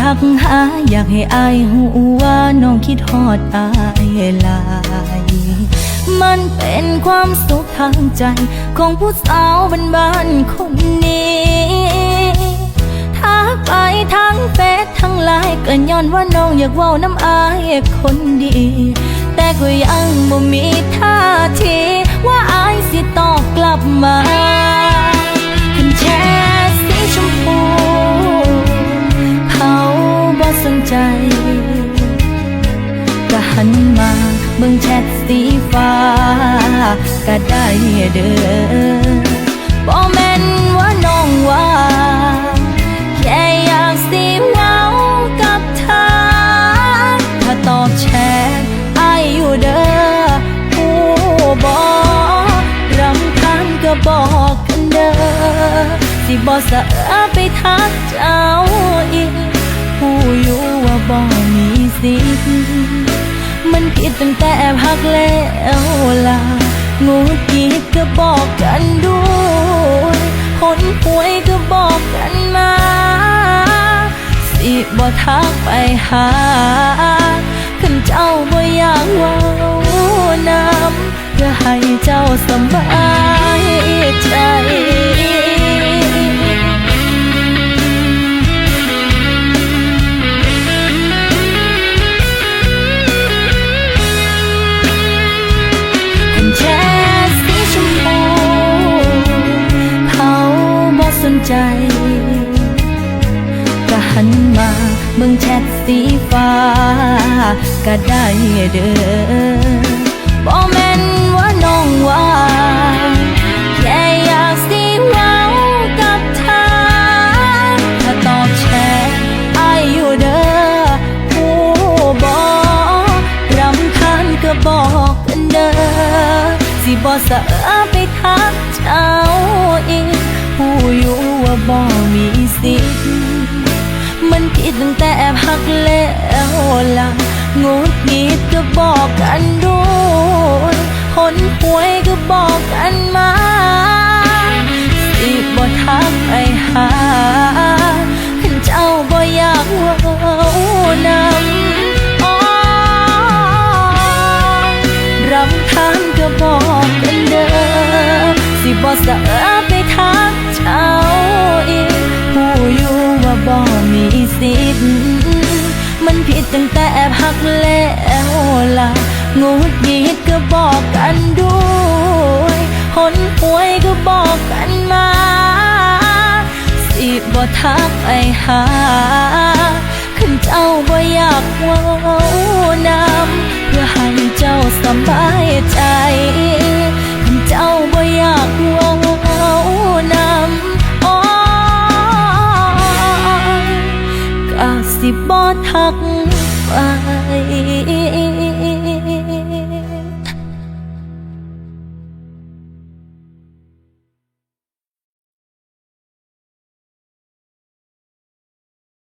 ทักหา อยากให้อายหูว่าน้องคิดฮอดอายหลาย มันเป็นความสุขทางใจ ของผู้สาวบ้านๆคนนี้ทักไปทั้งเฟซทั้งไลน์ก็ย้อนว่าน้องอยากเว้าน้ำอายคนดี แต่ก็ยังบ่มีท่าทีว่าอายสิตอบกลับมา หันมาเบิ่งแชทสีฟ้า ก็ได้เด้อบ่แม่นว่าน้องว่า แค่อยากสิเว้ากับเธอ ถ้าตอบแชทอายอยู่เด้อผู้บอกรำคาญก็บอกกันเด้อสิบ่สะเอาไปทักเจ้าอีกผู้อยู่ว่าบ่มีสิทธิ์ คิดตั้งแต่แอบหักแล้วล่ะงูกีดก็บอกกันด้วยคนป่วยก็บอกกันมา สิบ่ทักไปหาขันเจ้าบ่อยากว่านำเพื่อให้เจ้าสบาย เบิ่งแชทสีฟ้า ก็ได้เด้อบ่แม่นว่าน้องว่าแค่อยากสิเว้ากับเธอถ้าตอบแชทอายอยู่เด้อผู้บอกรำคาญก็บอกกันเด้อสิบ่สะเอาไปทักเจ้าอีกผู้อยู่ว่าบ่มีสิทธิ์ ตั้งแต่แอบหักแล้วล่ะงูงิดก็บอกกันด้วยคนป่วยก็บอกกันมาสิบ่ทักไปหาเจ้าบ่อยากว้านำอ๋อรำคาญก็บอกกันเด้อสิบ่สะอ งุดหงิดก็บอกกันด้วยหนหวยก็บอกกันมา สิบ่ทักไปหาขึ้นเจ้าบ่อยากว้าวนำเพื่อให้เจ้าสบายใจเจ้าบ่อยากว้าวนำอ้อสิบ่ทักไป